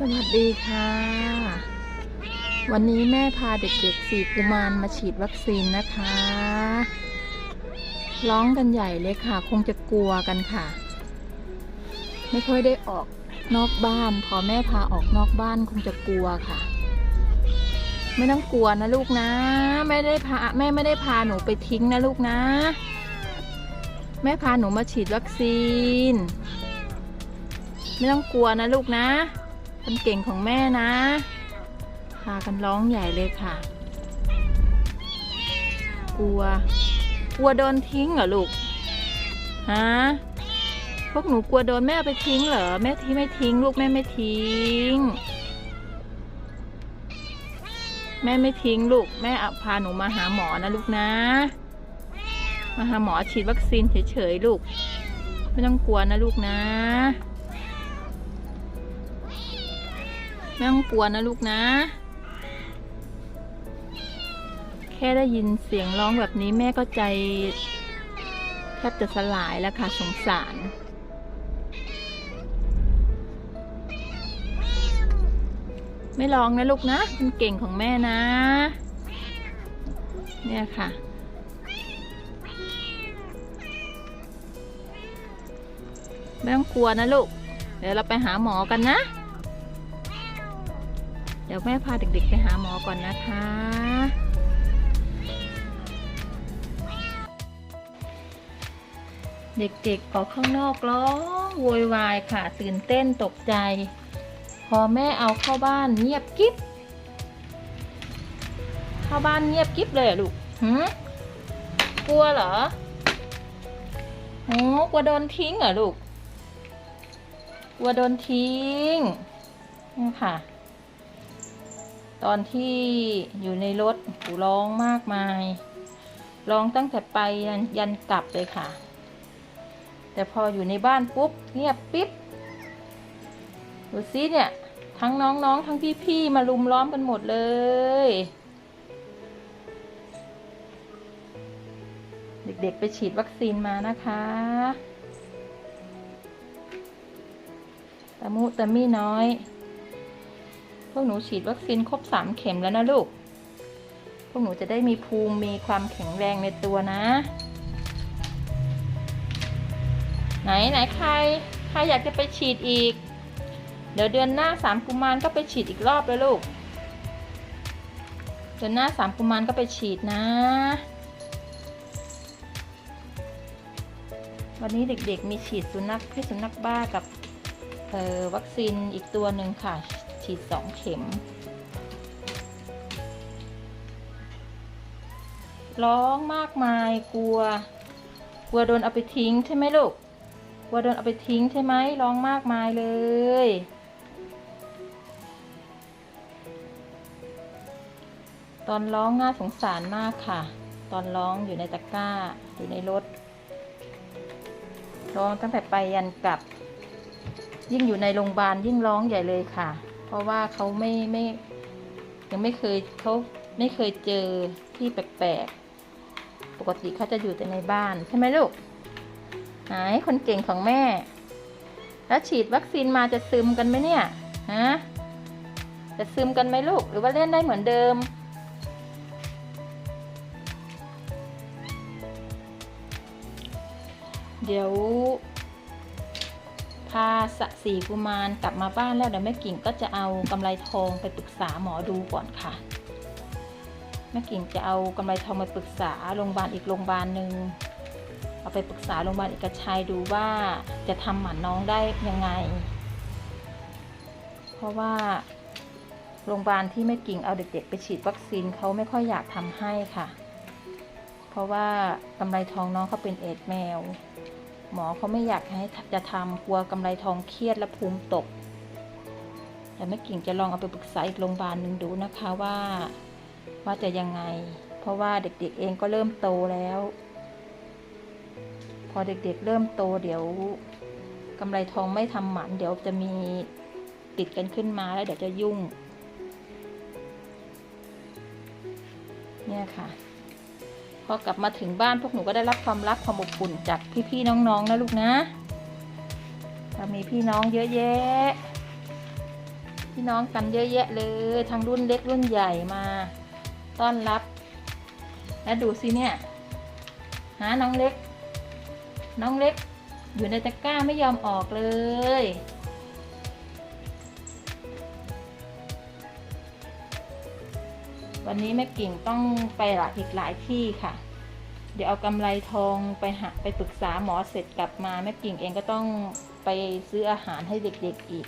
สวัสดีค่ะ วันนี้แม่พาเด็กๆสี่กุมารมาฉีดวัคซีนนะคะ ร้องกันใหญ่เลยค่ะ คงจะกลัวกันค่ะ ไม่ค่อยได้ออกนอกบ้าน พอแม่พาออกนอกบ้านคงจะกลัวค่ะ ไม่ต้องกลัวนะลูกนะ ไม่ได้พาแม่ไม่ได้พาหนูไปทิ้งนะลูกนะ แม่พาหนูมาฉีดวัคซีน ไม่ต้องกลัวนะลูกนะ คนเก่งของแม่นะพากันร้องใหญ่เลยค่ะ กลัว กลัวโดนทิ้งเหรอลูก ฮะ พวกหนูกลัวโดนแม่ไปทิ้งเหรอ แม่ที่ไม่ทิ้ง ลูกแม่ไม่ทิ้ง แม่ไม่ทิ้งลูก แม่พาหนูมาหาหมอนะลูกนะ มาหาหมอฉีดวัคซีนเฉยๆลูก ไม่ต้องกลัวนะลูกนะ ไม่ต้องกลัวนะลูกนะ แค่ได้ยินเสียงร้องแบบนี้แม่ก็ใจ แทบจะสลายแล้วค่ะสงสารไม่ร้องนะลูกนะคุณเก่งของแม่นะ เนี่ยค่ะ ไม่ต้องกลัวนะลูก เดี๋ยวเราไปหาหมอกันนะ เดี๋ยวแม่พาเด็กๆ ไปหาหมอก่อนนะคะ เด็กๆออกข้างนอกร้องโวยวายค่ะตื่นเต้นตกใจ พอแม่เอาเข้าบ้านเงียบกิ๊บเข้าบ้านเงียบกิ๊บเลยลูกหืมกลัวเหรอโอ้กลัวโดนทิ้งเหรอลูกกลัวโดนทิ้งนี่ค่ะ ตอนที่อยู่ในรถหูร้องมากมาย ร้องตั้งแต่ไปยันยันกลับเลยค่ะ แต่พออยู่ในบ้านปุ๊บเงียบปิ๊บดูซิเนี่ยทั้งน้องๆ ทั้งพี่ๆ มาลุมล้อมกันหมดเลย เด็กๆไปฉีดวัคซีนมานะคะตะมุตะมี่น้อย พวกหนูฉีดวัคซีนครบสามเข็มแล้วนะลูก พวกหนูจะได้มีภูมิมีความแข็งแรงในตัวนะ ไหนไหนใคร ใครอยากจะไปฉีดอีก เดี๋ยวเดือนหน้าสามกุมารก็ไปฉีดอีกรอบเลยลูก เดือนหน้าสามกุมารก็ไปฉีดนะ วันนี้เด็กๆมีฉีดสุนัขพิษสุนัขบ้ากับวัคซีนอีกตัวหนึ่งค่ะ ฉีดสองเข็ม ร้องมากมายกลัว กลัวโดนเอาไปทิ้งใช่ไหมลูก กลัวโดนเอาไปทิ้งใช่ไหมร้องมากมายเลยตอนร้องน่าสงสารมากค่ะ ตอนร้องอยู่ในตะกร้า อยู่ในรถ ร้องตั้งแต่ไปยันกลับ ยิ่งอยู่ในโรงพยาบาลยิ่งร้องใหญ่เลยค่ะ ราะว่าเขาไม่ไม่ยังไม่เคยเขาไม่เคยเจอที่แปลกๆ ปกติเขาจะอยู่แต่ในบ้านใช่ไหมลูกไหนคนเก่งของแม่ แล้วฉีดวัคซีนมาจะซึมกันไหมเนี่ยฮะจะซึมกันไหมลูก หรือว่าเล่นได้เหมือนเดิม เดี๋ยว พาสสีกุมารกลับมาบ้านแล้วเดี๋ยวแม่กิ่งก็จะเอากำไรทองไปปรึกษาหมอดูก่อนค่ะ แม่กิ่งจะเอากำไรทองไปปรึกษาโรงพยาบาลอีกโรงพยาบาลหนึ่งเอาไปปรึกษาโรงพยาบาลเอกชัยดูว่าจะทำหมันน้องได้ยังไง เพราะว่าโรงพยาบาลที่แม่กิ่งเอาเด็กๆไปฉีดวัคซีนเขาไม่ค่อยอยากทำให้ค่ะ เพราะว่ากำไรทองน้องเขาเป็นเอดแมว หมอเขาไม่อยากให้จะทำกลัวกำไรทองเครียดและภูมิตก แต่แม่กิ่งจะลองเอาไปปรึกษาอีกโรงพยาบาลหนึ่งดูนะคะว่า ว่าจะยังไง เพราะว่าเด็กๆเองก็เริ่มโตแล้ว พอเด็กๆเริ่มโตเดี๋ยวกำไรทองไม่ทำหมันเดี๋ยวจะมีติดกันขึ้นมาแล้วเดี๋ยวจะยุ่ง เนี่ยค่ะ พอกลับมาถึงบ้านพวกหนูก็ได้รับความรักความอบอุ่นจากพี่ๆน้องๆนะลูกนะเรามีพี่น้องเยอะแยะ พี่น้องกันเยอะแยะเลยทั้งรุ่นเล็กรุ่นใหญ่มา ต้อนรับ แล้วดูสิเนี่ยหาน้องเล็ก น้องเล็กอยู่ในตะกร้าไม่ยอมออกเลย วันนี้แม่กิ่งต้องไปหลายอีกหลายที่ค่ะ เดี๋ยวเอากำไรทองไปหาไปปรึกษาหมอเสร็จกลับมาแม่กิ่งเองก็ต้องไปซื้ออาหารให้เด็กๆอีก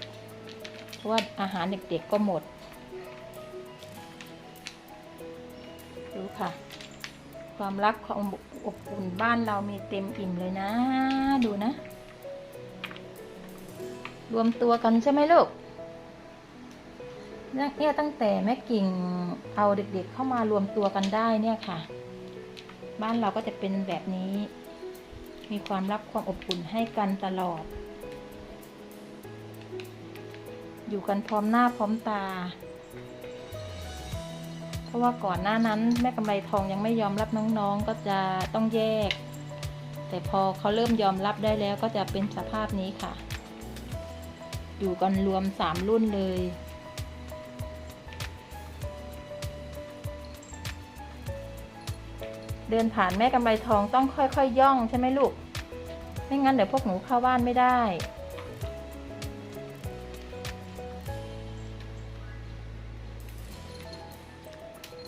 เพราะว่าอาหารเด็กๆก็หมด ดูค่ะ ความรักความอบอุ่นบ้านเรามีเต็มอิ่มเลยนะ ดูนะ รวมตัวกันใช่ไหมลูก เนี่ยตั้งแต่แม่กิ่งเอาเด็กๆเข้ามารวมตัวกันได้เนี่ยค่ะ บ้านเราก็จะเป็นแบบนี้ มีความรักความอบอุ่นให้กันตลอด อยู่กันพร้อมหน้าพร้อมตา เพราะว่าก่อนหน้านั้นแม่กำไรทองยังไม่ยอมรับน้องๆก็จะต้องแยก แต่พอเขาเริ่มยอมรับได้แล้วก็จะเป็นสภาพนี้ค่ะ อยู่กันรวมสามรุ่นเลย เดินผ่านแม่กำไรทองต้องค่อยๆย่องใช่ไหมลูก ไม่งั้นเดี๋ยวพวกหนูเข้าบ้านไม่ได้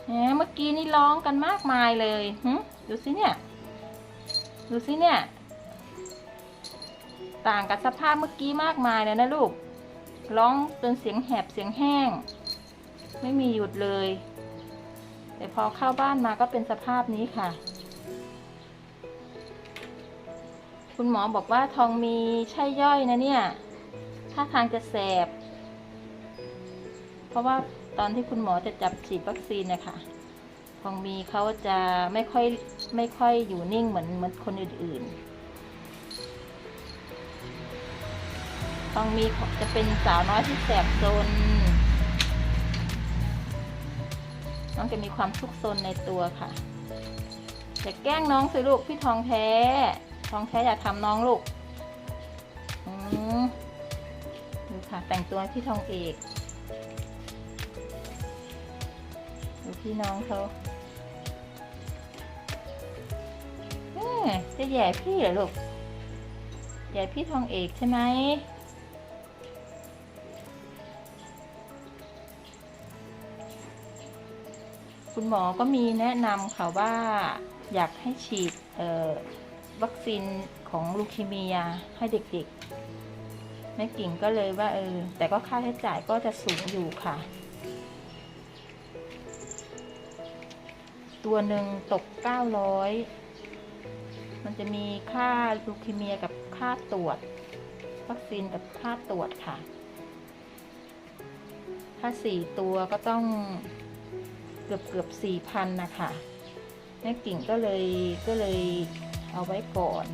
แหมเมื่อกี้นี่ร้องกันมากมายเลยหึดูสิเนี่ย ดูสิเนี่ย ต่างกับสภาพเมื่อกี้มากมายเลยนะลูก ร้องจนเสียงแหบเสียงแห้ง ไม่มีหยุดเลย แต่พอเข้าบ้านมาก็เป็นสภาพนี้ค่ะ คุณหมอบอกว่าทองมีใช่ย่อยนะเนี่ยท่าทางจะแสบ เพราะว่าตอนที่คุณหมอจะจับฉีดวัคซีนนะคะทองมีเขาจะไม่ค่อยไม่ค่อยอยู่นิ่งเหมือนเหมือนคนอื่นๆทองมีจะเป็นสาวน้อยที่แสบซน น้องจะมีความทุกซนในตัวค่ะแต่าแกล้งน้องสิลูกพี่ทองแท้ ทองแท้อย่าทำน้องลูกอืมดูค่ะแต่งตัวพี่ทองเอกดูพี่น้องเขาเอ๊ะจะแย่พี่เหรอลูกแย่พี่ทองเอกใช่ไหม คุณหมอก็มีแนะนำค่ะว่าอยากให้ฉีดวัคซีนของลูคีเมียให้เด็กๆ แม่กิ่งก็เลยว่าเออ แต่ก็ค่าใช้จ่ายก็จะสูงอยู่ค่ะ ตัวหนึ่งตก 900 มันจะมีค่าลูคีเมียกับค่าตรวจ วัคซีนกับค่าตรวจค่ะ ถ้าสี่ตัวก็ต้อง เกือบเกือบสี่พันนะคะแม่กิ่งก็เลยก็เลยเอาไว้ก่อน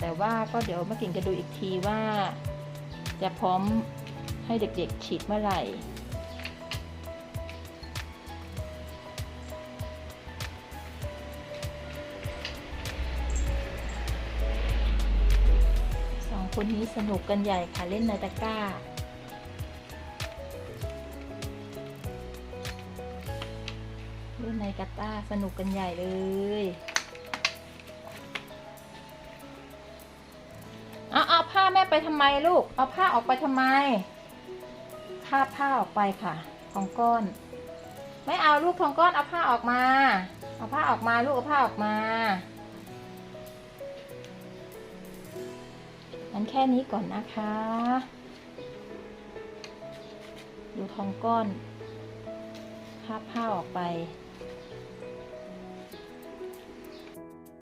แต่ว่าก็เดี๋ยวแม่กิ่งจะดูอีกทีว่า จะพร้อมให้เด็กๆฉีดเมื่อไหร่สองคนนี้สนุกกันใหญ่ค่ะเล่นในตะก้า ล่นในกาตาสนุกกันใหญ่เลย เอาเอาผ้าแม่ไปทำไมลูก เอาผ้าออกไปทำไมผ้าผ้าออกไปค่ะทองก้อน ไม่เอาลูกทองก้อนเอาผ้าออกมา เอาผ้าออกมาลูกเอาผ้าออกมางั้นแค่นี้ก่อนนะคะ ดูทองก้อนภาพผ้าออกไป